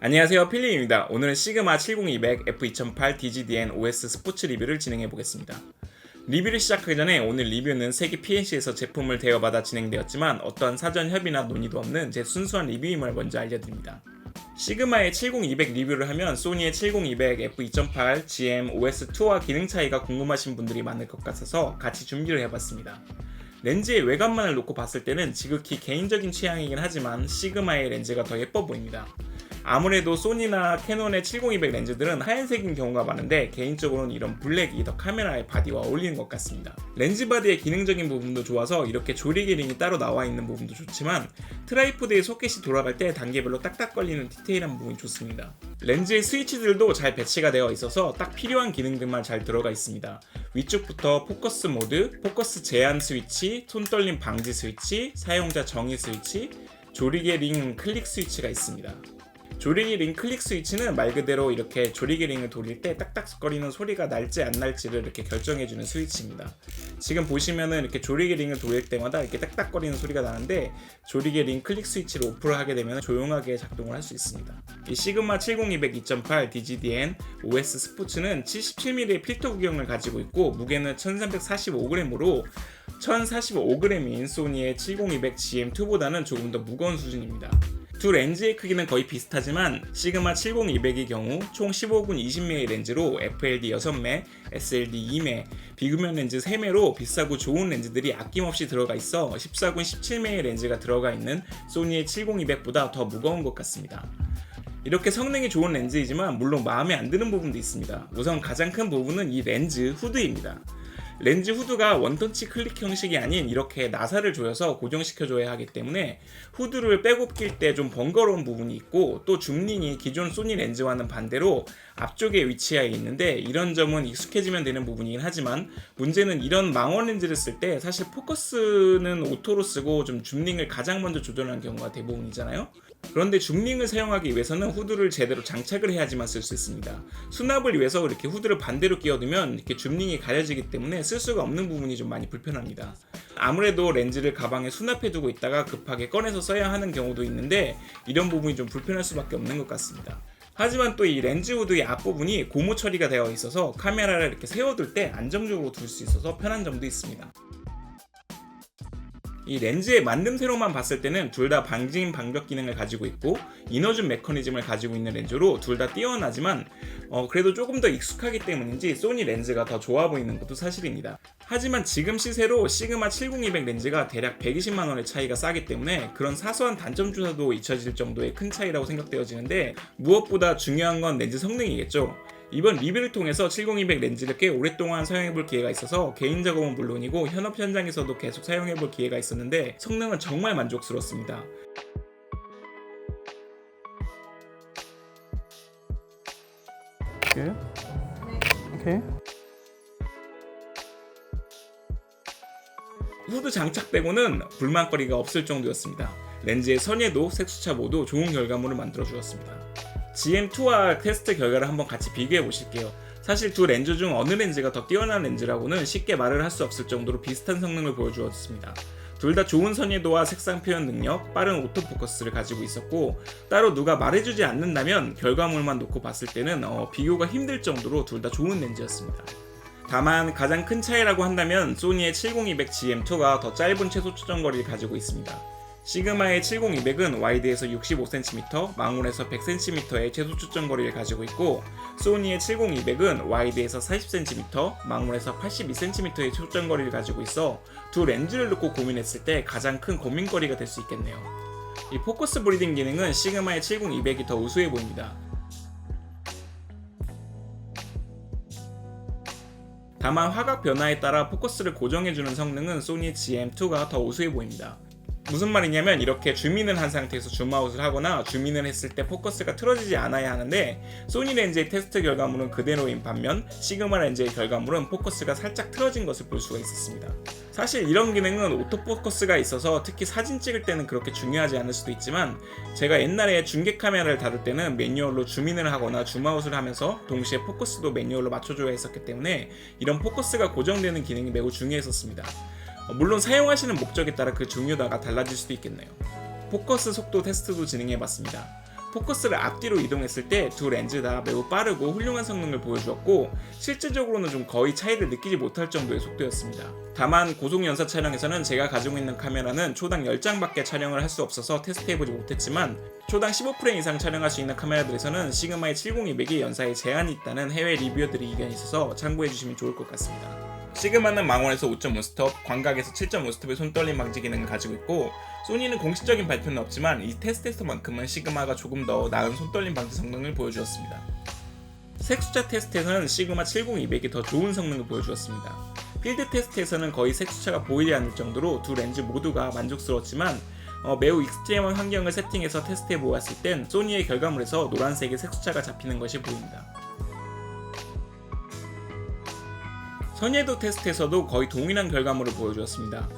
안녕하세요 필립입니다. 오늘은 시그마 70200 F2008 DGDN OS 스포츠 리뷰를 진행해 보겠습니다. 리뷰를 시작하기 전에 오늘 리뷰는 세계 PNC에서 제품을 대여받아 진행되었지만 어떠한 사전 협의나 논의도 없는 제 순수한 리뷰임을 먼저 알려드립니다. 시그마의 70200 리뷰를 하면 소니의 70200 F2008 GM OS2와 기능 차이가 궁금하신 분들이 많을 것 같아서 같이 준비를 해봤습니다. 렌즈의 외관만을 놓고 봤을 때는 지극히 개인적인 취향이긴 하지만 시그마의 렌즈가 더 예뻐 보입니다. 아무래도 소니나 캐논의 70200 렌즈들은 하얀색인 경우가 많은데 개인적으로는 이런 블랙이 더 카메라의 바디와 어울리는 것 같습니다. 렌즈 바디의 기능적인 부분도 좋아서 이렇게 조리개 링이 따로 나와 있는 부분도 좋지만 트라이포드의 소켓이 돌아갈 때 단계별로 딱딱 걸리는 디테일한 부분이 좋습니다. 렌즈의 스위치들도 잘 배치가 되어 있어서 딱 필요한 기능들만 잘 들어가 있습니다. 위쪽부터 포커스 모드, 포커스 제한 스위치, 손 떨림 방지 스위치, 사용자 정의 스위치, 조리개 링 클릭 스위치가 있습니다. 조리개 링 클릭 스위치는 말 그대로 이렇게 조리개 링을 돌릴 때 딱딱거리는 소리가 날지 안 날지를 이렇게 결정해주는 스위치입니다. 지금 보시면은 이렇게 조리개 링을 돌릴 때마다 이렇게 딱딱거리는 소리가 나는데 조리개 링 클릭 스위치를 오프를 하게 되면 조용하게 작동을 할 수 있습니다. 이 시그마 70200 2.8 DGDN OS 스포츠는 77mm의 필터 구경을 가지고 있고 무게는 1345g으로 1045g인 소니의 70200 GM2보다는 조금 더 무거운 수준입니다. 두 렌즈의 크기는 거의 비슷하지만 시그마 70200의 경우 총 15군 20매의 렌즈로 FLD 6매, SLD 2매, 비구면 렌즈 3매로 비싸고 좋은 렌즈들이 아낌없이 들어가 있어 14군 17매의 렌즈가 들어가 있는 소니의 70200보다 더 무거운 것 같습니다. 이렇게 성능이 좋은 렌즈이지만 물론 마음에 안 드는 부분도 있습니다. 우선 가장 큰 부분은 이 렌즈 후드입니다. 렌즈 후드가 원터치 클릭 형식이 아닌 이렇게 나사를 조여서 고정시켜줘야 하기 때문에 후드를 빼고 낄 때 좀 번거로운 부분이 있고 또 줌링이 기존 소니 렌즈와는 반대로 앞쪽에 위치해 있는데 이런 점은 익숙해지면 되는 부분이긴 하지만 문제는 이런 망원 렌즈를 쓸 때 사실 포커스는 오토로 쓰고 좀 줌링을 가장 먼저 조절하는 경우가 대부분이잖아요. 그런데 줌링을 사용하기 위해서는 후드를 제대로 장착을 해야지만 쓸 수 있습니다. 수납을 위해서 이렇게 후드를 반대로 끼워두면 이렇게 줌링이 가려지기 때문에 쓸 수가 없는 부분이 좀 많이 불편합니다. 아무래도 렌즈를 가방에 수납해 두고 있다가 급하게 꺼내서 써야 하는 경우도 있는데 이런 부분이 좀 불편할 수밖에 없는 것 같습니다. 하지만 또 이 렌즈 후드의 앞부분이 고무 처리가 되어 있어서 카메라를 이렇게 세워둘 때 안정적으로 둘 수 있어서 편한 점도 있습니다. 이 렌즈의 만듦새로만 봤을 때는 둘 다 방진 방벽 기능을 가지고 있고 이너준 메커니즘을 가지고 있는 렌즈로 둘 다 뛰어나지만 어, 그래도 조금 더 익숙하기 때문인지 소니 렌즈가 더 좋아 보이는 것도 사실입니다. 하지만 지금 시세로 시그마 70200 렌즈가 대략 120만 원의 차이가 싸기 때문에 그런 사소한 단점 주사도 잊혀질 정도의 큰 차이라고 생각되어지는데 무엇보다 중요한 건 렌즈 성능이겠죠. 이번 리뷰를 통해서 70200 렌즈를 꽤 오랫동안 사용해볼 기회가 있어서 개인 작업은 물론이고 현업 현장에서도 계속 사용해볼 기회가 있었는데 성능은 정말 만족스럽습니다. Good. Okay. 후드 장착 빼고는 불만거리가 없을 정도였습니다. 렌즈의 선예도, 색수차 모두 좋은 결과물을 만들어 주었습니다. GM2와 테스트 결과를 한번 같이 비교해 보실게요. 사실 두 렌즈 중 어느 렌즈가 더 뛰어난 렌즈라고는 쉽게 말을 할 수 없을 정도로 비슷한 성능을 보여주었습니다. 둘 다 좋은 선예도와 색상 표현 능력, 빠른 오토포커스를 가지고 있었고 따로 누가 말해주지 않는다면 결과물만 놓고 봤을 때는 어, 비교가 힘들 정도로 둘 다 좋은 렌즈였습니다. 다만 가장 큰 차이라고 한다면 소니의 70200 GM2가 더 짧은 최소 추정 거리를 가지고 있습니다. 시그마의 70200은 와이드에서 65cm, 망원에서 100cm의 최소 추정 거리를 가지고 있고 소니의 70200은 와이드에서 40cm, 망원에서 82cm의 초점 거리를 가지고 있어 두 렌즈를 놓고 고민했을 때 가장 큰 고민거리가 될 수 있겠네요. 이 포커스 브리딩 기능은 시그마의 70200이 더 우수해 보입니다. 다만 화각 변화에 따라 포커스를 고정해주는 성능은 소니 GM2가 더 우수해 보입니다. 무슨 말이냐면 이렇게 줌인을 한 상태에서 줌아웃을 하거나 줌인을 했을 때 포커스가 틀어지지 않아야 하는데 소니 렌즈의 테스트 결과물은 그대로인 반면 시그마 렌즈의 결과물은 포커스가 살짝 틀어진 것을 볼 수가 있었습니다. 사실 이런 기능은 오토포커스가 있어서 특히 사진 찍을 때는 그렇게 중요하지 않을 수도 있지만 제가 옛날에 중계 카메라를 다룰 때는 매뉴얼로 줌인을 하거나 줌아웃을 하면서 동시에 포커스도 매뉴얼로 맞춰줘야 했었기 때문에 이런 포커스가 고정되는 기능이 매우 중요했었습니다. 어, 물론 사용하시는 목적에 따라 그 중요도가 달라질 수도 있겠네요. 포커스 속도 테스트도 진행해봤습니다. 포커스를 앞뒤로 이동했을 때 두 렌즈 다 매우 빠르고 훌륭한 성능을 보여주었고 실질적으로는 좀 거의 차이를 느끼지 못할 정도의 속도였습니다. 다만 고속 연사 촬영에서는 제가 가지고 있는 카메라는 초당 10장밖에 촬영을 할 수 없어서 테스트해보지 못했지만 초당 15프레임 이상 촬영할 수 있는 카메라들에서는 시그마의 70200의 연사에 제한이 있다는 해외 리뷰어들이 의견이 있어서 참고해주시면 좋을 것 같습니다. 시그마는 망원에서 5.5 스톱, 광각에서 7.5 스톱의 손떨림 방지 기능을 가지고 있고 소니는 공식적인 발표는 없지만 이 테스트에서만큼은 시그마가 조금 더 나은 손떨림 방지 성능을 보여주었습니다. 색수차 테스트에서는 시그마 70200이 더 좋은 성능을 보여주었습니다. 필드 테스트에서는 거의 색수차가 보이지 않을 정도로 두 렌즈 모두가 만족스러웠지만 어, 매우 익스트림한 환경을 세팅해서 테스트해 보았을 땐 소니의 결과물에서 노란색의 색수차가 잡히는 것이 보입니다. 선예도 테스트에서도 거의 동일한 결과물을 보여주었습니다.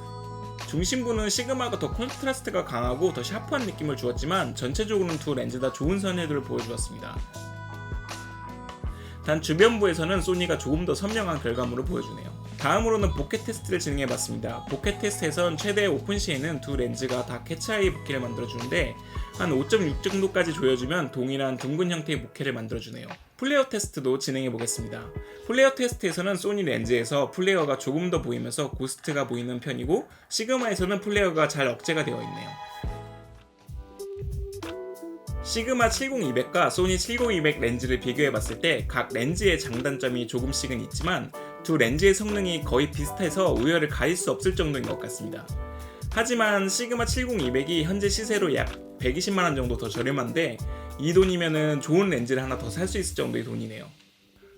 중심부는 시그마가 더 콘트라스트가 강하고 더 샤프한 느낌을 주었지만 전체적으로는 두 렌즈 다 좋은 선예도를 보여주었습니다. 단 주변부에서는 소니가 조금 더 선명한 결과물을 보여주네요. 다음으로는 보켓 테스트를 진행해 봤습니다. 보켓 테스트에선 최대 오픈 시에는 두 렌즈가 다 캐치아이 보케를 만들어주는데 한 5.6 정도까지 조여주면 동일한 둥근 형태의 보케를 만들어주네요. 플레어 테스트도 진행해 보겠습니다. 플레어 테스트에서는 소니 렌즈에서 플레어가 조금 더 보이면서 고스트가 보이는 편이고 시그마에서는 플레어가 잘 억제가 되어 있네요. 시그마 70200과 소니 70200 렌즈를 비교해 봤을 때 각 렌즈의 장단점이 조금씩은 있지만 두 렌즈의 성능이 거의 비슷해서 우열을 가릴 수 없을 정도인 것 같습니다. 하지만 시그마 70200이 현재 시세로 약 120만원 정도 더 저렴한데 이 돈이면은 좋은 렌즈를 하나 더 살 수 있을 정도의 돈이네요.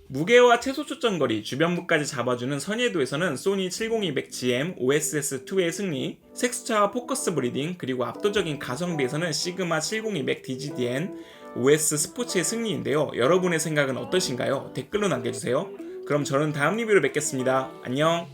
무게와 최소 초점 거리, 주변부까지 잡아주는 선예도에서는 소니 70-200GM OSS2의 승리, 색수차와 포커스 브리딩, 그리고 압도적인 가성비에서는 시그마 70-200 DGDN OS 스포츠의 승리인데요. 여러분의 생각은 어떠신가요? 댓글로 남겨주세요. 그럼 저는 다음 리뷰로 뵙겠습니다. 안녕!